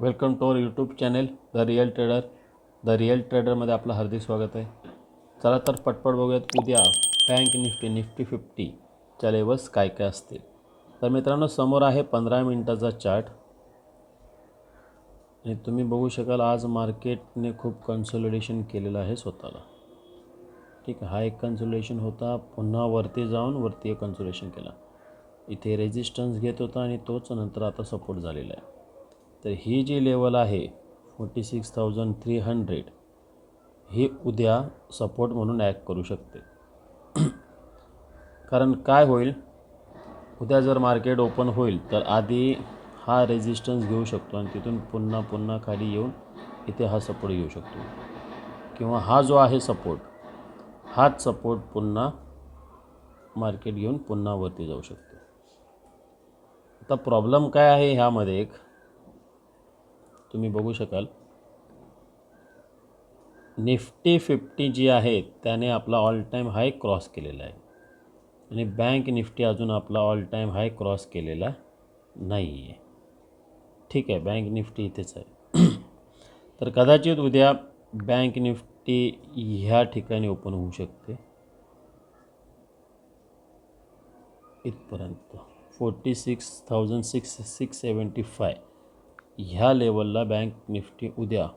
Welcome to our YouTube channel the real trader. The real ट्रेडरमध्ये आपलं हार्दिक स्वागत आहे. चला तर पटपट बघूयात उद्या बँक निफ्टी निफ्टी फिफ्टीच्या लेवल्स काय काय असतील. तर मित्रांनो समोर आहे पंधरा मिनटाचा चार्ट आणि तुम्ही बघू शकाल आज मार्केटने खूप कन्सोलिडेशन केलेलं आहे स्वतःला. ठीक आहे हा एक कन्सोलिडेशन होता. पुन्हा वरती जाऊन वरती एक कन्सोलिडेशन केला. इथे रेजिस्टन्स घेत होता आणि तोच नंतर आता सपोर्ट झालेला आहे. तर ही जी लेवल आहे forty six thousand three hundred ही उद्या सपोर्ट म्हणून ॲक्ट करू शकते. कारण काय होईल? उद्या जर मार्केट ओपन होईल तर आधी हा रेजिस्टन्स घेऊ शकतो आणि तिथून पुन्हा पुन्हा खाली येऊन इथे हा सपोर्ट घेऊ शकतो. किंवा हा जो आहे सपोर्ट हाच सपोर्ट पुन्हा मार्केट घेऊन पुन्हा वरती जाऊ शकतो. आता प्रॉब्लेम काय आहे ह्यामध्ये एक? तुम्ही बघू शकाल. निफ्टी फिफ्टी जी आहे त्याने आपला ऑल टाईम हाय क्रॉस केलेला आहे. आणि बँक निफ्टी अजून आपला ऑल टाईम हाय क्रॉस केलेला नाही आहे ठीक आहे बँक निफ्टी इथेच आहे. तर कदाचित उद्या बँक निफ्टी ह्या ठिकाणी ओपन होऊ शकते. इथपर्यंत. Forty six thousand six six seventy five ह्या लेवलला बँक निफ्टी उद्या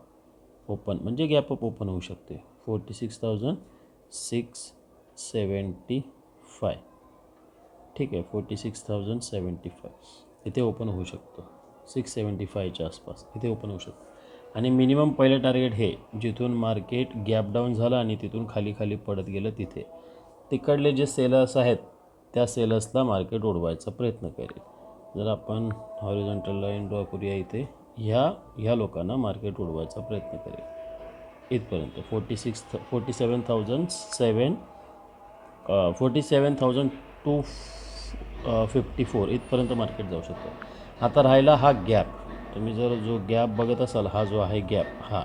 ओपन म्हणजे गॅप अप ओपन होऊ शकते. Forty six thousand six seventy five. ठीक आहे forty six thousand seventy five. इथे ओपन होऊ शकतो. सिक्स सेवन्टी फायच्या आसपास इथे ओपन होऊ शकतो. आणि मिनिमम पहिलं टार्गेट हे जिथून मार्केट गॅप डाऊन झालं आणि तिथून खाली खाली पडत गेलं तिथे. तिकडले जे सेलर्स आहेत त्या सेलर्सला मार्केट उडवायचा प्रयत्न करेल. जर आपण हॉरिझॉन्टल लाईन ड्रॉ करूया इथे ह्या ह्या लोकांना मार्केट उडवायचा प्रयत्न करेल इथपर्यंत forty six forty seven thousand seven forty seven thousand two fifty four इथपर्यंत मार्केट जाऊ शकतं. आता राहिला हा गॅप तुम्ही जर जो गॅप बघत असाल हा जो आहे गॅप हा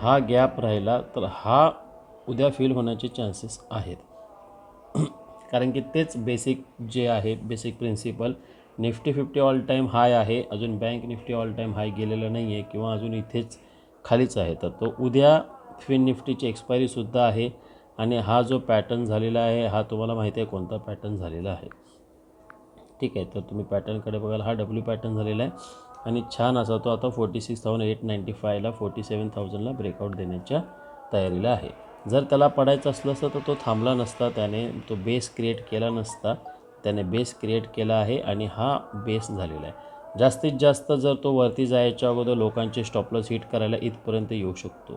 हा गॅप राहिला तर हा उद्या फील होण्याचे चान्सेस आहेत. कारण की तेच बेसिक जे आहे basic principle Nifty fifty all time high आहे. अजून Bank Nifty all time high गेलेलं नाही आहे किंवा अजून इथेच खालीच आहे. तर तो उद्या फिन निफ्टीची एक्सपायरीसुद्धा आहे आणि हा जो पॅटर्न झालेला आहे हा तुम्हाला माहिती आहे कोणता पॅटर्न झालेला आहे. ठीक आहे तर तुम्ही पॅटर्नकडे बघाल हा डब्ल्यू पॅटर्न झालेला आहे. आणि छान असा तो आता forty six thousand eight ninety फायला forty seven थाउजंडला ब्रेकआउट देण्याच्या तयारीला आहे. जर त्याला पडायचं असलं असतं तर तो थांबला नसता त्याने तो बेस क्रिएट केला नसता. त्याने बेस क्रिएट केला आहे आणि हा बेस झालेला आहे. जास्तीत जास्त जर तो वरती जायच्या अगोदर लोकांचे स्टॉपलॉस हिट करायला इथपर्यंत येऊ शकतो.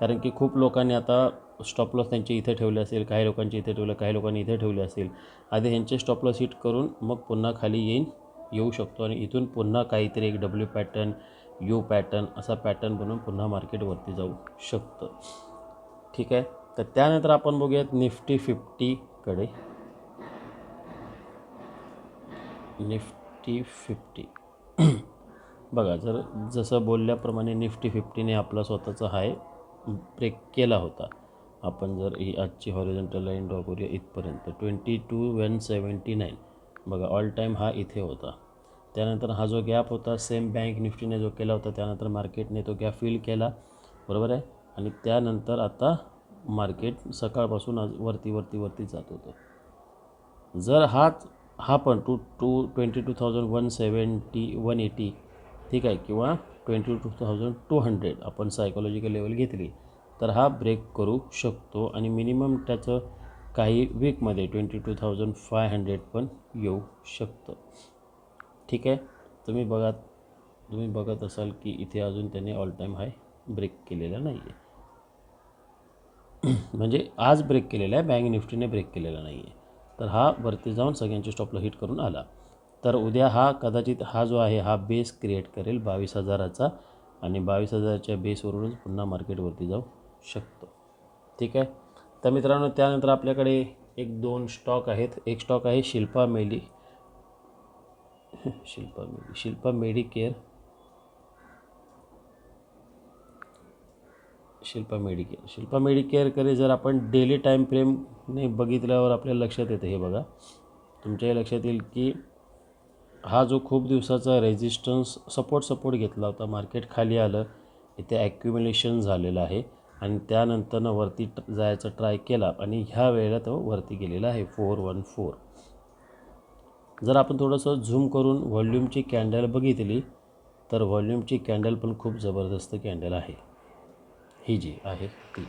कारण की खूप लोकांनी आता स्टॉपलॉस त्यांचे इथे ठेवले असेल काही लोकांचे इथे ठेवलं काही लोकांनी इथे ठेवले असेल. आधी ह्यांचे स्टॉपलॉस हिट करून मग पुन्हा खाली येईन येऊ शकतो आणि इथून पुन्हा काहीतरी एक डब्ल्यू पॅटर्न यू पॅटर्न असा पॅटर्न बनवून पुन्हा मार्केटवरती जाऊ शकतं. ठीक आहे? तर त्यानंतर आपण बघूयात निफ्टी फिफ्टीकडे निफ्टी फिफ्टी. बघा जर जसं बोलल्याप्रमाणे निफ्टी फिफ्टीने आपला स्वतःचा हाय ब्रेक केला होता. आपण जर ही आजची हॉरिझॉन्टल लाईन ड्रॉ करूया इथपर्यंत. Twenty two one seventy nine बघा ऑल टाईम हा इथे होता. त्यानंतर हा जो गॅप होता सेम बँक निफ्टीने जो केला होता त्यानंतर मार्केटने तो गॅप फिल केला. बरोबर आहे? आणि त्यानंतर आता मार्केट सकाळपासून आज वरती वरती वरती जात होतं. जर हाच हा पण two two twenty two thousand one seventy one eighty ठीक आहे किंवा twenty two thousand two hundred आपण सायकोलॉजिकल लेवल घेतली तर हा ब्रेक करू शकतो आणि मिनिमम त्याचं काही वीकमध्ये twenty two thousand five hundred पण येऊ शकतं. ठीक आहे? तुम्ही बघा तुम्ही बघत असाल की इथे अजून त्याने ऑल टाईम हाय ब्रेक केलेला नाही आहे म्हणजे आज ब्रेक केलेला आहे बँक निफ्टीने ब्रेक केलेला नाही आहे तर हा वरती जाऊन सगळ्यांची स्टॉपला हिट करून आला. तर उद्या हा कदाचित हा जो आहे हा बेस क्रिएट करेल बावीस हजाराचा आणि बावीस हजाराच्या बेसवरूनच पुन्हा मार्केटवरती जाऊ शकतो. ठीक आहे? तर मित्रांनो त्यानंतर आपल्याकडे एक दोन स्टॉक आहेत. एक स्टॉक आहे शिल्पा मेली. शिल्पा मेडी शिल्पा मेडिकेअर. शिल्पा मेडिकेअर शिल्पा मेडिकेअरकडे जर आपण डेली टाईम फ्रेमने बघितल्यावर आपल्याला लक्षात येतं हे बघा. तुमच्याही लक्षात येईल की हा जो खूप दिवसाचा रेझिस्टन्स सपोर्ट सपोर्ट घेतला होता मार्केट खाली आलं इथे ॲक्युम्युलेशन झालेलं आहे आणि त्यानंतरनं वरती जायचा ट्राय केला आणि ह्या वेळेला तो वरती गेलेला आहे फोर वन फोर जर आपण थोडंसं झूम करून व्हॉल्यूमची कॅन्डल बघितली तर व्हॉल्यूमची कॅन्डल पण खूप जबरदस्त कॅन्डल आहे. ही जी आहे ती.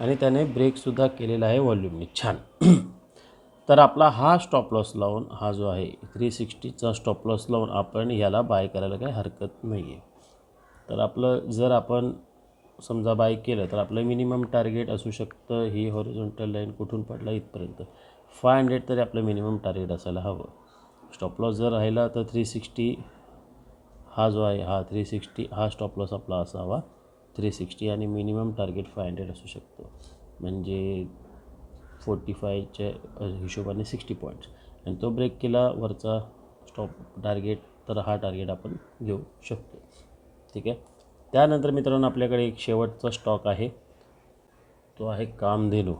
आणि त्याने ब्रेकसुद्धा केलेला आहे व्हॉल्यूमने छान. तर आपला हा स्टॉप लॉस लावून हा जो आहे थ्री सिक्स्टीचा स्टॉप लॉस लावून आपण याला बाय करायला काही हरकत नाही आहे तर आपलं जर आपण समजा बाय केलं तर आपलं मिनिमम टार्गेट असू शकतं ही हॉरिझॉन्टल लाईन कुठून पडला इथपर्यंत. फाय हंड्रेड तरी आपलं मिनिमम टार्गेट असायला हवं. स्टॉप लॉस जर राहिला तर थ्री सिक्स्टी हा जो आहे हा थ्री सिक्स्टी हा स्टॉप लॉस आपला असावा. थ्री सिक्स्टी आणि मिनिमम टार्गेट फाय हंड्रेड असू शकतो. म्हणजे फोर्टी फायच्या हिशोबाने सिक्स्टी पॉईंट्स आणि तो ब्रेक केला वरचा स्टॉप टार्गेट तर हा टार्गेट आपण घेऊ शकतो. ठीक आहे? त्यानंतर मित्रांनो आपल्याकडे एक शेवटचा स्टॉक आहे. तो आहे कामधेनू.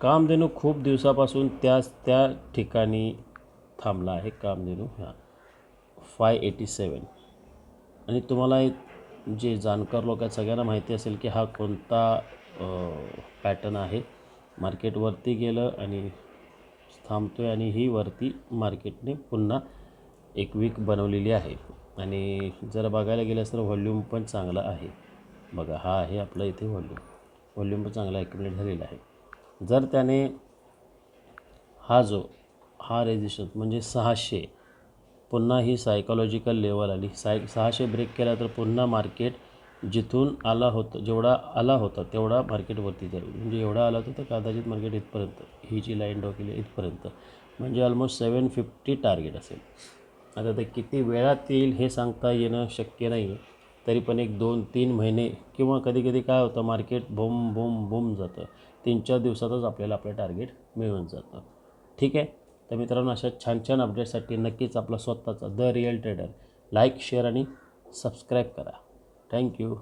कामधेनू खूप दिवसापासून त्याच त्या ठिकाणी थांबला आहे कामधेनू हा फाय एटी सेवन आणि तुम्हाला एक जे जाणकार लोक आहेत सगळ्यांना माहिती असेल की हा कोणता पॅटर्न आहे. मार्केट वरती गेलं आणि थांबतो आहे आणि ही वरती मार्केटने पुन्हा एक वीक बनवलेली आहे. आणि जर बघायला गेलं तर व्हॉल्यूम पण चांगला आहे. बघा हा आहे आपला इथे व्हॉल्यूम व्हॉल्यूम पण चांगला ॲक्युमुलेट झालेला आहे. जर त्याने हा जो हा रेजिस्टन्स म्हणजे सहाशे पुन्हा ही सायकोलॉजिकल लेवल आली. साय सहाशे ब्रेक केला तर पुन्हा मार्केट जिथून आला होता जेवढा आला होता तेवढा मार्केटवरती जाईल. म्हणजे एवढा आला होता तर कदाचित मार्केट इथपर्यंत ही जी लाईन ड्रॉ केली इथपर्यंत. म्हणजे ऑलमोस्ट सेवन फिफ्टी टार्गेट असेल. आता ते किती वेळात येईल हे सांगता येणं शक्य नाही आहे तरी पण एक दोन तीन महिने किंवा कधी कधी काय होतं मार्केट बोम बोम बोम जातं. तीन चार दिवसातच आपल्याला आपलं टार्गेट मिळून जातं. ठीक आहे? तर मित्रांनो अशा छान छान अपडेटसाठी नक्कीच आपला स्वतःचा the real trader like share आणि सबस्क्राईब करा. Thank you